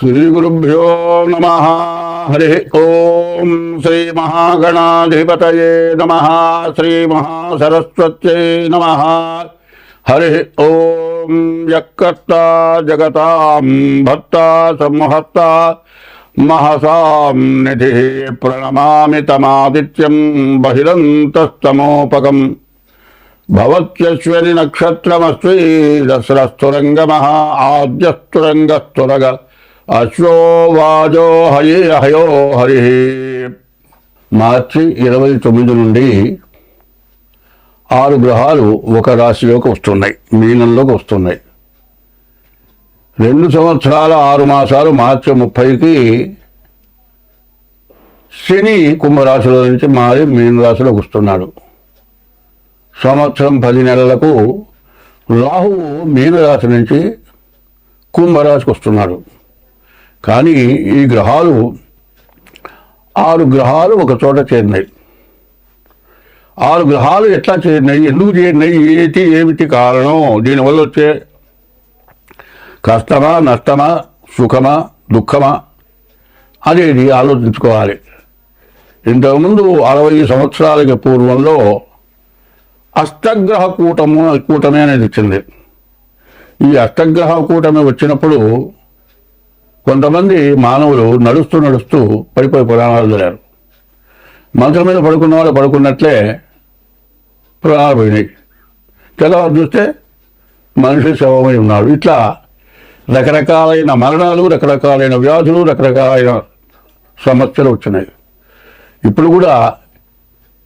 శ్రీగురుభ్యో నమ హరి ఓం శ్రీ మహాగణాధిపతయే నమ శ్రీ మహాసరస్వత్యై నమ హరి ఓం యక్కర్త జగతాం భర్త సంహర్త మహసాం నిధి ప్రణమామి తమాదిత్యం బహిరంతస్తమోపకం భవత్యశ్వని నక్షత్రమస్వి దసరస్తురంగమ ఆద్యస్తురంగస్తురగ అశ్వవాజో హరి హయే హయో హరి. మార్చి ఇరవై తొమ్మిది నుండి ఆరు గ్రహాలు ఒక రాశిలోకి వస్తున్నాయి మీనంలోకి వస్తున్నాయి. రెండు సంవత్సరాల ఆరు మాసాలు మార్చి ముప్పైకి శని కుంభరాశిలో నుంచి మారి మీన రాశిలోకి వస్తున్నాడు. సంవత్సరం పది నెలలకు రాహువు మీనరాశి నుంచి కుంభరాశికి వస్తున్నాడు. కానీ ఈ గ్రహాలు ఆరు గ్రహాలు ఒక చోట చేరినాయి. ఆరు గ్రహాలు ఎట్లా చేరినాయి? ఎందుకు చేరినాయి? ఏటి ఏమిటి కారణం? దీనివల్ల వచ్చే కష్టమా నష్టమా సుఖమా దుఃఖమా? అనేది ఆలోచించుకోవాలి. ఇంతకుముందు అరవై సంవత్సరాలకి పూర్వంలో అష్టగ్రహ కూటము కూటమి అనేది వచ్చింది. ఈ అష్టగ్రహ కూటమి వచ్చినప్పుడు కొంతమంది మానవులు నడుస్తూ నడుస్తూ పడిపోయి ప్రాణాలు చదివారు మంచం మీద పడుకున్న వాళ్ళు పడుకున్నట్లే ప్రాణాలు పోయినాయి. తెల్లవారు చూస్తే మనిషి శవమై ఉన్నాడు. ఇట్లా రకరకాలైన మరణాలు రకరకాలైన వ్యాధులు రకరకాలైన సమస్యలు వచ్చినాయి. ఇప్పుడు కూడా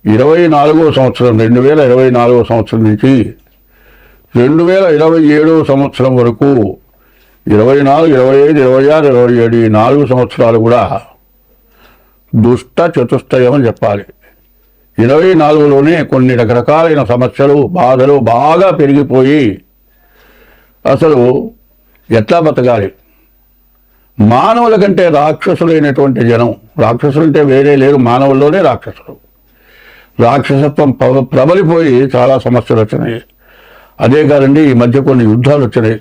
ఇరవై నాలుగో సంవత్సరం రెండు వేల ఇరవై నాలుగో సంవత్సరం నుంచి రెండు వేల ఇరవై ఏడో సంవత్సరం వరకు ఇరవై నాలుగు ఇరవై ఐదు ఇరవై ఆరు ఇరవై ఏడు ఈ నాలుగు సంవత్సరాలు కూడా దుష్ట చతుష్టయం అని చెప్పాలి. ఇరవై నాలుగులోనే కొన్ని రకరకాలైన సమస్యలు బాధలు బాగా పెరిగిపోయి అసలు ఎట్లా బతకాలి? మానవుల కంటే రాక్షసులైనటువంటి జనం రాక్షసులు అంటే వేరే లేరు మానవుల్లోనే రాక్షసులు. రాక్షసత్వం ప్రబ- ప్రబలిపోయి చాలా సమస్యలు వచ్చినాయి. అదే కాదండి ఈ మధ్య కొన్ని యుద్ధాలు వచ్చినాయి.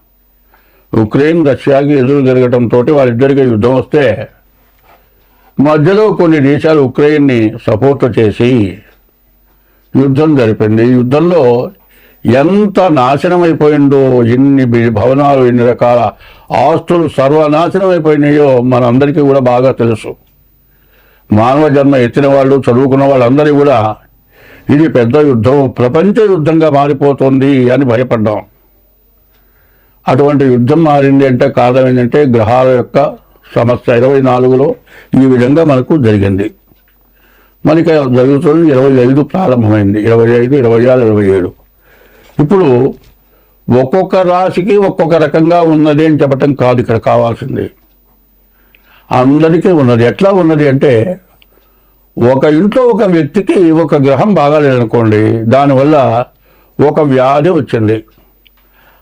ఉక్రెయిన్ రష్యాకి ఎదురు జరగడంతో వాళ్ళిద్దరికీ యుద్ధం వస్తే మధ్యలో కొన్ని దేశాలు ఉక్రెయిన్ని సపోర్ట్ చేసి యుద్ధం జరిపింది. ఈ యుద్ధంలో ఎంత నాశనం అయిపోయిందో ఎన్ని భవనాలు ఎన్ని రకాల ఆస్తులు సర్వనాశనం అయిపోయినాయో మనందరికీ కూడా బాగా తెలుసు. మానవ జన్మ ఎత్తిన వాళ్ళు చదువుకున్న వాళ్ళందరూ కూడా ఇది పెద్ద యుద్ధం ప్రపంచ యుద్ధంగా మారిపోతుంది అని భయపడ్డాం. అటువంటి యుద్ధం మారింది అంటే కారణం ఏంటంటే గ్రహాల యొక్క సమస్య. ఇరవై నాలుగులో ఈ విధంగా మనకు జరిగింది. మనకి జరుగుతుంది ఇరవై ఐదు ప్రారంభమైంది. ఇరవై ఐదు ఇరవై ఆరు ఇరవై ఏడు. ఇప్పుడు ఒక్కొక్క రాశికి ఒక్కొక్క రకంగా ఉన్నది అని చెప్పటం కాదు ఇక్కడ కావాల్సింది. అందరికీ ఉన్నది. ఎట్లా ఉన్నది అంటే ఒక ఇంట్లో ఒక వ్యక్తికి ఒక గ్రహం బాగాలేదనుకోండి దానివల్ల ఒక వ్యాధి వచ్చింది.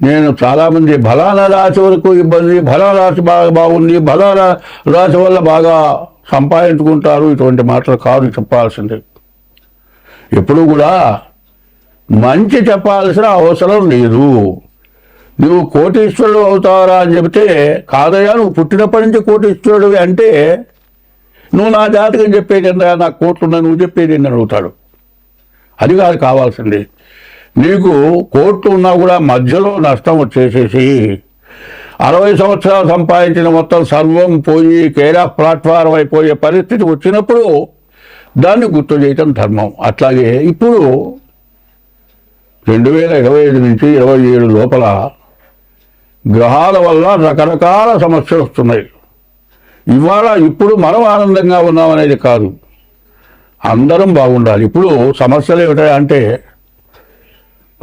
నేను చాలామంది బలాన రాశి వరకు ఇబ్బంది బలా రాశి బాగా బాగుంది బలా రాశి వల్ల బాగా సంపాదించుకుంటారు. ఇటువంటి మాటలు కాదు చెప్పాల్సింది. ఎప్పుడు కూడా మంచి చెప్పాల్సిన అవసరం లేదు. నువ్వు కోటీశ్వరుడు అవుతావరా అని చెబితే కాదయ్యా నువ్వు పుట్టినప్పటి నుంచి కోటీశ్వరుడు అంటే నువ్వు నా జాతకం చెప్పేది ఏందా నా కోట్లున్నా నువ్వు చెప్పేది ఏందని అడుగుతాడు. అది కాదు కావాల్సింది. నీకు కోట్లు ఉన్నా కూడా మధ్యలో నష్టం వచ్చేసేసి అరవై సంవత్సరాలు సంపాదించిన మొత్తం సర్వం పోయి కేరా ప్లాట్ఫారం అయిపోయే పరిస్థితి వచ్చినప్పుడు దాన్ని గుర్తు చేయటం ధర్మం. అట్లాగే ఇప్పుడు రెండు వేల ఇరవై ఐదు నుంచి ఇరవై ఏడు లోపల గ్రహాల వల్ల రకరకాల సమస్యలు వస్తున్నాయి. ఇవాళ ఇప్పుడు మనం ఆనందంగా ఉన్నామనేది కాదు. అందరం బాగుండాలి. ఇప్పుడు సమస్యలు ఏమిటంటే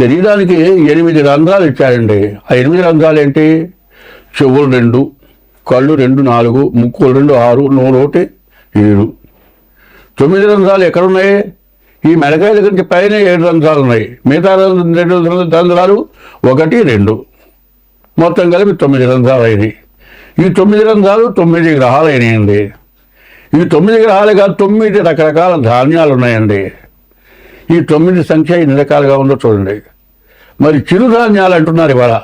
శరీరానికి ఎనిమిది రంధ్రాలు ఇచ్చారండి. ఆ ఎనిమిది రంధ్రాలు ఏంటి? చెవులు రెండు కళ్ళు రెండు నాలుగు ముక్కులు రెండు ఆరు నోరు ఒకటి ఏడు. తొమ్మిది రంధ్రాలు ఎక్కడున్నాయి? ఈ మెడకాయ దగ్గర పైన ఏడు రంధ్రాలు ఉన్నాయి. మిగతా రెండు రంధ్రాలు ఒకటి రెండు. మొత్తం కలిపి తొమ్మిది రంధ్రాలు అయినాయి ఈ తొమ్మిది రంధ్రాలు తొమ్మిది గ్రహాలు అయినాయండి ఈ తొమ్మిది గ్రహాలుగా తొమ్మిది రకరకాల ధాన్యాలు ఉన్నాయండి ఈ తొమ్మిది సంఖ్య ఎన్ని రకాలుగా ఉందో చూడండి. మరి చిరుధాన్యాలు అంటున్నారు ఇవాళ.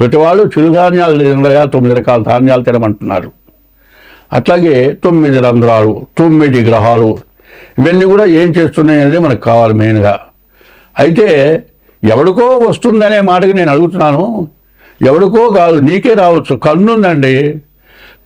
ప్రతి వాళ్ళు చిరుధాన్యాలు తినగా తొమ్మిది రకాల ధాన్యాలు తినమంటున్నారు. అట్లాగే తొమ్మిది రంధ్రాలు తొమ్మిది గ్రహాలు ఇవన్నీ కూడా ఏం చేస్తున్నాయి అనేది మనకు కావాలి మెయిన్గా. అయితే ఎవడికో వస్తుందనే మాటకి నేను అడుగుతున్నాను. ఎవడికో కాదు నీకే రావచ్చు. కన్నుందండి.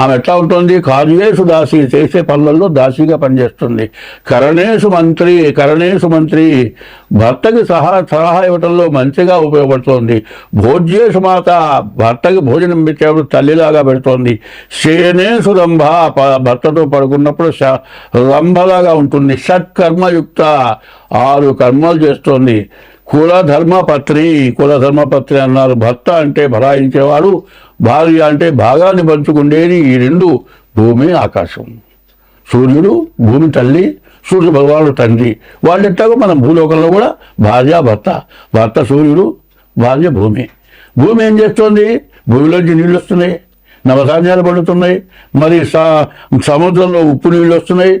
ఆమె ఎట్లా ఉంటుంది? కార్యేషు దాసి చేసే పనులలో దాసిగా పనిచేస్తుంది. కరణేశు మంత్రి కరణేశు మంత్రి భర్తకి సహా సలహా ఇవ్వటంలో మంచిగా ఉపయోగపడుతోంది. భోజ్యేషు మాత భర్తకి భోజనం పెట్టేప్పుడు తల్లిలాగా పెడుతోంది. శేనేసు రంభ భర్తతో పడుకున్నప్పుడు రంభలాగా ఉంటుంది. షట్కర్మయుక్త ఆరు కర్మలు చేస్తోంది. కుల ధర్మపత్రి అన్నారు. భర్త అంటే భరాయించేవాడు భార్య అంటే భాగాన్ని పంచుకుండేది ఈ రెండు భూమి ఆకాశం. సూర్యుడు భూమి తల్లి సూర్య భగవానుడు తండ్రి. వాళ్ళెట్టాగో మన భూలోకంలో కూడా భార్య భర్త భర్త సూర్యుడు భార్య భూమి. భూమి ఏం చేస్తోంది? భూమిలోంచి నీళ్ళు వస్తున్నాయి నవధాన్యాలు పడుతున్నాయి మరి స- సముద్రంలో ఉప్పు నీళ్ళు వస్తున్నాయి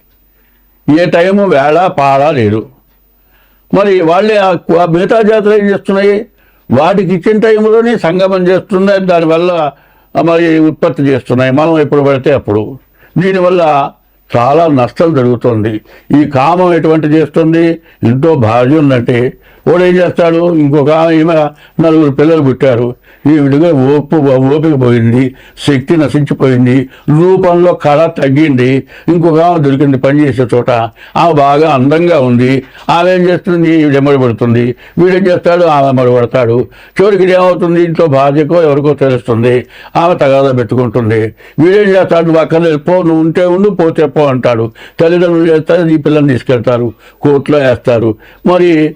ఏ టైము వేళ పాడ లేదు. మరి వాళ్ళే మిగతా జాతర ఏం చేస్తున్నాయి? వాటికి ఇచ్చిన టైంలోనే సంగమం చేస్తున్నాయి. దానివల్ల మరి ఉత్పత్తి చేస్తున్నాయి. మనం ఎప్పుడు పడితే అప్పుడు. దీనివల్ల చాలా నష్టం జరుగుతుంది. ఈ కామం ఎటువంటి చేస్తుంది? ఇంట్లో భార్య ఉందంటే వాడు ఏం చేస్తాడు? ఇంకొక ఈమె నలుగురు పిల్లలు పుట్టారు. ఈ విడిగా ఓపు ఓపిక పోయింది శక్తి నశించిపోయింది రూపంలో కళ తగ్గింది ఇంకొక ఆమె దొరికింది పనిచేసే చోట. ఆమె బాగా అందంగా ఉంది. ఆమె ఏం చేస్తుంది? ఈవిడ ఎమ్మడిపడుతుంది వీడేం చేస్తాడు? ఆమె మడిపడతాడు చివరికి ఏమవుతుంది? ఇంట్లో భార్యకో ఎవరికో తెలుస్తుంది. ఆమె తగాదా పెట్టుకుంటుంది. వీడేం చేస్తాడు? నువ్వు అక్కడ పో నువ్వు ఉంటే ఉండు పోతే పో అంటాడు. తల్లిదండ్రులు చేస్తారు ఈ పిల్లల్ని తీసుకెళ్తారు. కోర్టులో వేస్తారు. మరి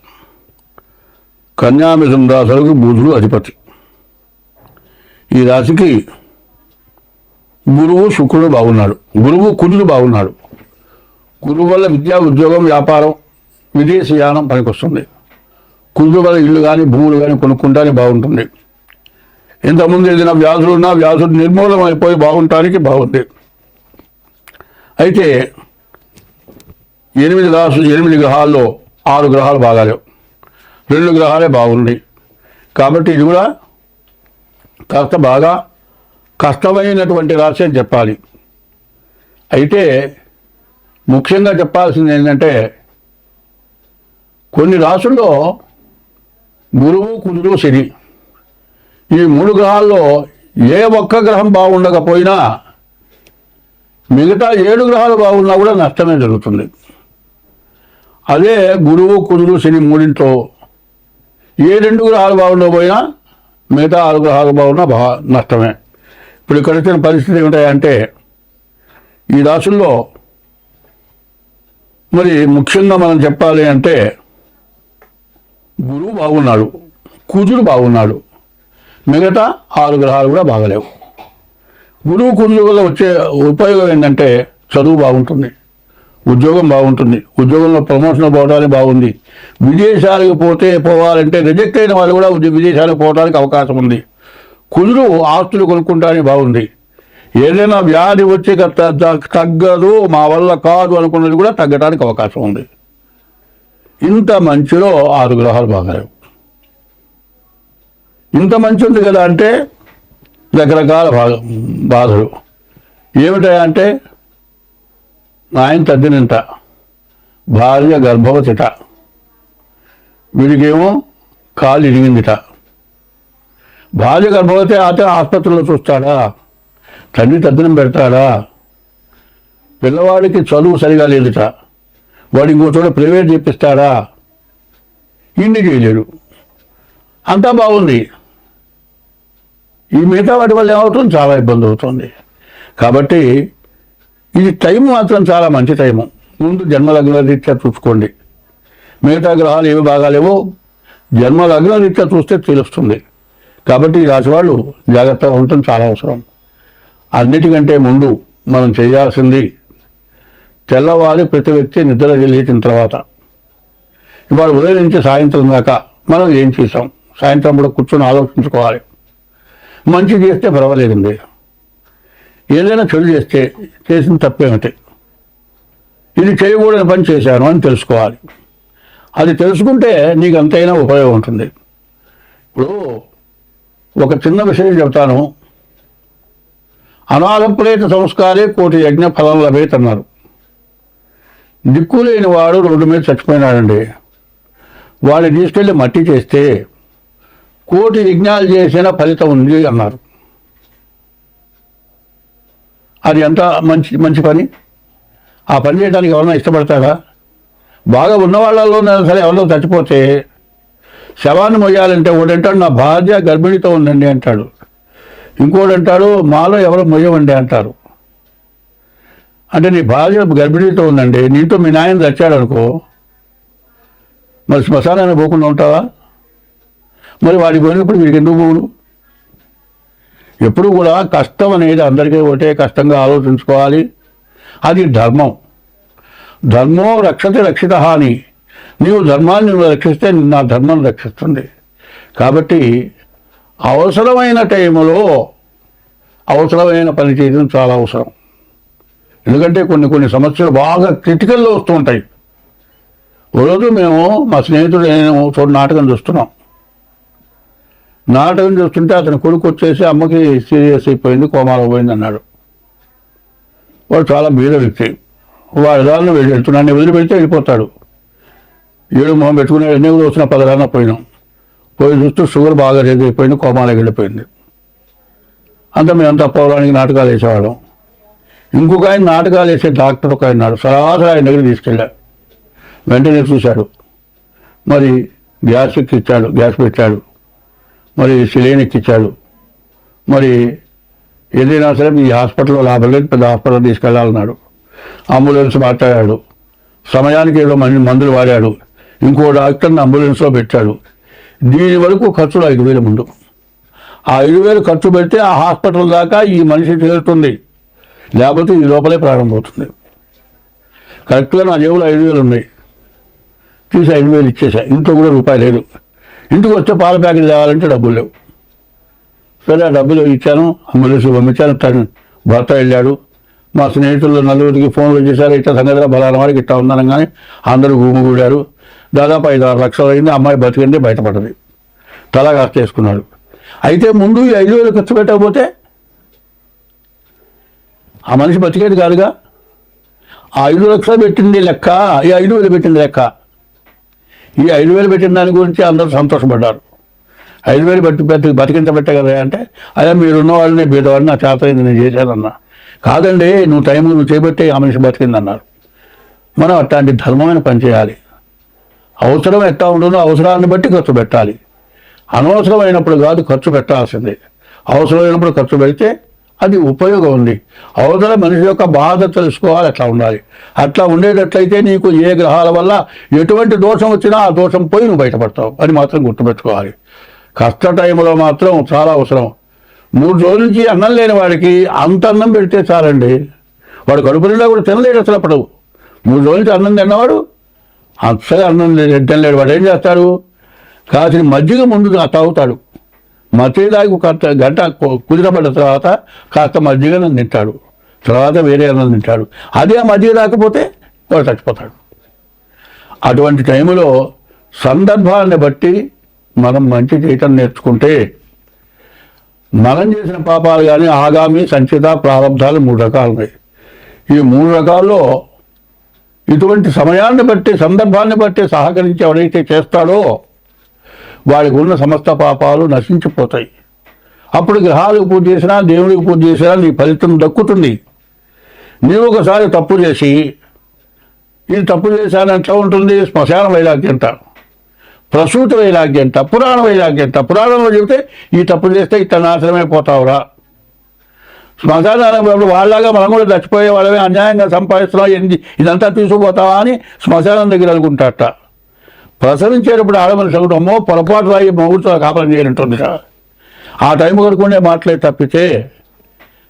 కన్యామిథున రాశులకు బుధుడు అధిపతి. ఈ రాశికి గురువు శుక్రుడు బాగున్నాడు. గురువు కుజుడు బాగున్నాడు. గురువు వల్ల విద్యా ఉద్యోగం వ్యాపారం విదేశీయానం పనికొస్తుంది. కుజుడు వల్ల ఇల్లు కానీ భూములు కానీ కొనుక్కుంటానే బాగుంటుంది. ఇంతకుముందు ఏదైనా వ్యాధులు ఉన్నా వ్యాధులు నిర్మూలం అయిపోయి బాగుంటానికి బాగుంది. అయితే ఎనిమిది రాసు ఎనిమిది గ్రహాల్లో ఆరు గ్రహాలు బాగాలేవు. రెండు గ్రహాలే బాగున్నాయి కాబట్టి ఇది కూడా కాస్త బాగా కష్టమైనటువంటి రాశి అని చెప్పాలి. అయితే ముఖ్యంగా చెప్పాల్సింది ఏంటంటే కొన్ని రాసుల్లో గురువు కుదురు శని. ఈ మూడు గ్రహాల్లో ఏ ఒక్క గ్రహం బాగుండకపోయినా మిగతా ఏడు గ్రహాలు బాగున్నా కూడా నష్టమే జరుగుతుంది. అదే గురువు కుదురు శని మూడింట్లో ఏ రెండు గ్రహాలు బాగుండకపోయినా మిగతా ఆరు గ్రహాలు బాగున్నా బా నష్టమే. ఇప్పుడు ఇక్కడ వచ్చిన పరిస్థితి ఏమిటాయంటే ఈ రాసుల్లో మరి ముఖ్యంగా మనం చెప్పాలి అంటే గురువు బాగున్నాడు కుజుడు బాగున్నాడు మిగతా ఆరు గ్రహాలు కూడా బాగలేవు. గురువు కుజుడు వల్ల వచ్చే ఉపయోగం ఏంటంటే చదువు బాగుంటుంది. ఉద్యోగం బాగుంటుంది. ఉద్యోగంలో ప్రమోషన్ పోవడానికి బాగుంది. విదేశాలకు పోతే పోవాలంటే రిజెక్ట్ అయిన వాళ్ళు కూడా విదేశాలకు పోవడానికి అవకాశం ఉంది. కుదురు ఆస్తులు కొనుక్కుంటానికి బాగుంది. ఏదైనా వ్యాధి వచ్చి తగ్గదు మా వల్ల కాదు అనుకున్నది కూడా తగ్గడానికి అవకాశం ఉంది. ఇంత మంచిలో ఆరు గ్రహాలు బాగాలేవు. ఇంత మంచి ఉంది కదా అంటే రకరకాల బాధలు. ఏమిటంటే అంటే ఆయన తద్దినంత భార్య గర్భవతిట. వీడికేమో కాలు ఇరిగిందిట. భార్య గర్భవతి అయితే ఆసుపత్రిలో చూస్తాడా? తండ్రి తద్దినం పెడతాడా? పిల్లవాడికి చదువు సరిగా లేదుట. వాడు ఇంకో చోట ప్రైవేట్ చేపిస్తాడా? ఇన్ని చేయలేడు. అంతా బాగుంది. ఈ మిగతా వాటి వల్ల ఏమవుతుంది? చాలా ఇబ్బంది అవుతుంది. కాబట్టి ఇది టైం మాత్రం చాలా మంచి టైము. ముందు జన్మలగ్న రీత్యా చూసుకోండి. మిగతా గ్రహాలు ఏవి బాగాలేవో జన్మలగ్న రీత్యా చూస్తే తెలుస్తుంది. కాబట్టి ఈ రాశి వాళ్ళు జాగ్రత్తగా ఉండటం చాలా అవసరం. అన్నిటికంటే ముందు మనం చేయాల్సింది తెల్లవారి ప్రతి వ్యక్తి నిద్ర లేచిన తర్వాత. ఇవాళ ఉదయం నుంచి సాయంత్రం దాకా మనం ఏం చేసాం సాయంత్రం కూడా కూర్చొని ఆలోచించుకోవాలి. మంచి చేస్తే పర్వాలేదండి. ఏదైనా చెడు చేస్తే చేసిన తప్పేమిటి? ఇది చేయకూడని పని చేశాను అని తెలుసుకోవాలి. అది తెలుసుకుంటే నీకు అంతైనా ఉపయోగం ఉంటుంది. ఇప్పుడు ఒక చిన్న విషయం చెప్తాను. అనాథప్రేత సంస్కారే కోటి యజ్ఞ ఫలం లభేత్ అన్నారు దిక్కులేని వాడు రోడ్డు మీద చచ్చిపోయినాడండి. వాడిని తీసుకెళ్ళి మట్టి చేస్తే కోటి యజ్ఞాలు చేసిన ఫలితం ఉంది అన్నారు. అది ఎంత మంచి మంచి పని? ఆ పని చేయడానికి ఎవరైనా ఇష్టపడతారా? బాగా ఉన్న వాళ్ళలో సరే ఎవరిలో చచ్చిపోతే శవాన్ని మొయ్యాలంటే ఒకడంటాడు నా భార్య గర్భిణితో ఉందండి అంటాడు. ఇంకోటి అంటాడు మాలో ఎవరో మొయ్యమండి అంటారు. అంటే నీ భార్య గర్భిణీతో ఉందండి నీతో మీ నాయన చచ్చాడు అనుకో మరి శ్మశానాన్ని పోకుండా ఉంటావా? మరి వాడికి పోయినప్పుడు వీడికి ఎందుకు పోవును? ఎప్పుడు కూడా కష్టం అనేది అందరికీ ఒకటే కష్టంగా ఆలోచించుకోవాలి. అది ధర్మం. ధర్మం రక్షతే రక్షిత అని. నీవు ధర్మాన్ని రక్షిస్తే నా ధర్మం రక్షిస్తుంది. కాబట్టి అవసరమైన టైంలో అవసరమైన పని చేయడం చాలా అవసరం. ఎందుకంటే కొన్ని కొన్ని సమస్యలు బాగా క్రిటికల్లో వస్తూ ఉంటాయి. ఓ రోజు మేము మా స్నేహితుడు నేను చోటు నాటకం చూస్తున్నాం. నాటకం చూస్తుంటే అతని కొడుకు వచ్చేసి అమ్మకి సీరియస్ అయిపోయింది కోమాలో పోయింది అన్నాడు. వాడు చాలా బీద వ్యక్తి. వాడు దాన్ని నన్ను వదిలిపెడితే వెళ్ళిపోతాడు. ఏడు మొహం పెట్టుకుని ఎన్ని వచ్చిన పదరాన పోయినాం. పోయి చూస్తూ షుగర్ బాగా రేజ్ అయిపోయింది కోమాలోకి వెళ్ళిపోయింది. అంతా మేమంతా పౌరానికి నాటకాలు వేసేవాళ్ళం. ఇంకొక ఆయన నాటకాలు వేసే డాక్టర్ ఒక ఆయన సరాసరి ఆయన దగ్గర తీసుకెళ్ళాడు వెంటనే చూశాడు. మరి గ్యాస్ ఎక్కిచ్చాడు గ్యాస్ పెట్టాడు. మరి సిలిండర్ ఎక్కిచ్చాడు మరి ఏదైనా సరే మీ హాస్పిటల్లో లాభం లేదు పెద్ద హాస్పిటల్ తీసుకెళ్ళాలన్నాడు. అంబులెన్స్ మాట్లాడాడు. సమయానికి ఏదో మంది మందులు వాడాడు. ఇంకో డాక్టర్ని అంబులెన్స్లో పెట్టాడు. దీని వరకు ఖర్చులు ఐదు వేల ముందు. ఆ ఐదు వేలు ఖర్చు పెడితే ఆ హాస్పిటల్ దాకా ఈ మనిషి చేరుతుంది. లేకపోతే ఈ లోపలే ప్రారంభమవుతుంది. కరెక్ట్గా నా జేబులో ఐదు వేలు ఉన్నాయి. తీసి ఐదు వేలు ఇచ్చేసా. ఇంట్లో కూడా రూపాయి లేదు. ఇంటికి వస్తే పాల ప్యాకెట్ తేవాలంటే డబ్బులు లేవు. సరే ఆ డబ్బులు ఇచ్చాను అంబులెన్స్ పంపించాను తను భర్త వెళ్ళాడు. మా స్నేహితులు నలుగురికి ఫోన్లు చేశారు ఇట్లా సంగతిగా బలాన వారికి ఇట్లా ఉన్నాను కానీ అందరూ గుమిగూడారు దాదాపు ఐదు ఆరు లక్షలు అయింది అమ్మాయి బతికింది బయటపడింది తలా కాస్త చేసుకున్నాడు అయితే ముందు ఈ ఐదు వేలు ఖర్చు పెట్టకపోతే ఆ మనిషి బతికేది కాదుగా. ఆ ఐదు లక్షలు పెట్టింది లెక్క ఈ ఐదు వేలు పెట్టింది లెక్క. ఈ ఐదు వేలు పెట్టిన దాని గురించి అందరూ సంతోషపడ్డారు. ఐదు వేలు బట్టి పెద్ద బతికించబట్టే కదా అంటే అదే మీరున్న వాళ్ళని బీదవాడిని నా చేతయింది నేను చేశానన్నా. కాదండి నువ్వు టైం నువ్వు చేయబట్టే ఆ మనిషి బతికిందన్నారు. మనం అట్లాంటి ధర్మమైన పని చేయాలి. అవసరం ఎట్లా ఉంటుందో అవసరాన్ని బట్టి ఖర్చు పెట్టాలి. అనవసరమైనప్పుడు కాదు ఖర్చు పెట్టాల్సిందే. అవసరమైనప్పుడు ఖర్చు పెడితే అది ఉపయోగం ఉంది. అవతల మనిషి యొక్క బాధ తెలుసుకోవాలి అట్లా ఉండాలి. అట్లా ఉండేటట్లయితే నీకు ఏ గ్రహాల వల్ల ఎటువంటి దోషం వచ్చినా ఆ దోషం పోయి నువ్వు బయటపడతావు అని మాత్రం గుర్తుపెట్టుకోవాలి. కష్ట టైంలో మాత్రం చాలా అవసరం. మూడు రోజుల నుంచి అన్నం లేని వాడికి అంత అన్నం పెడితే చాలండి. వాడు కడుపు నిండా కూడా తినలేడు అసలు అప్పుడు. మూడు రోజుల నుంచి అన్నం తిన్నవాడు అసలు అన్నం తినలేడు. వాడు ఏం చేస్తాడు? కాసిన మజ్జిగ ముందుగా తాగుతాడు. మజ్జిగ ఒక గంట కుదిరబడిన కుదిరబడ్డ తర్వాత కాస్త మజ్జిగ తింటాడు. తర్వాత వేరే అన్నం తింటాడు. అదే మజ్జిగ రాకపోతే వాడు చచ్చిపోతాడు. అటువంటి టైంలో సందర్భాన్ని బట్టి మనం మంచి చేయటం నేర్చుకుంటే మనం చేసిన పాపాలు కానీ ఆగామి సంచిత ప్రారంధాలు మూడు రకాలు ఉన్నాయి. ఈ మూడు రకాల్లో ఇటువంటి సమయాన్ని బట్టి సందర్భాన్ని బట్టి సహకరించి ఎవరైతే చేస్తాడో వాడికి ఉన్న సమస్త పాపాలు నశించిపోతాయి. అప్పుడు గ్రహాలకు పూజ చేసినా దేవుడికి పూజ చేసినా నీ ఫలితం దక్కుతుంది. నీవు ఒకసారి తప్పు చేసి ఇది తప్పు చేశాను ఎట్లా ఉంటుంది? శ్మశాన వైరాగ్యంట ప్రసూత వైరాగ్యంట పురాణ వైరాగ్యంట పురాణంలో చెబితే ఈ తప్పు చేస్తే ఇట్లా నాశనమైపోతావురా శ్మశానానికి వాళ్ళలాగా మనం కూడా చచ్చిపోయే వాళ్ళమే అన్యాయంగా సంపాదిస్తున్నాం ఇదంతా తీసుకుపోతావా అని శ్మశానం దగ్గర అనుకుంటాట ప్రసవించేటప్పుడు ఆడమని సగటు అమ్మో పొరపాటు రాయి మొగుడుతో కాపలం చేయాలంటుందిరా ఆ టైం కడుకునే ఉండే మాటలే తప్పితే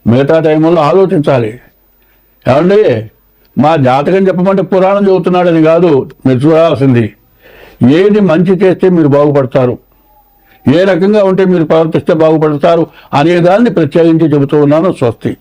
మిగతా టైంలో ఆలోచించాలి. ఏమండి? మా జాతకం చెప్పమంటే పురాణం చెబుతున్నాడని కాదు మీరు చూడాల్సింది. ఏది మంచి చేస్తే మీరు బాగుపడతారు. ఏ రకంగా ఉంటే మీరు ప్రవర్తిస్తే బాగుపడతారు అనేదాన్ని ప్రత్యేకించి చెబుతూ ఉన్నాను స్వస్తి.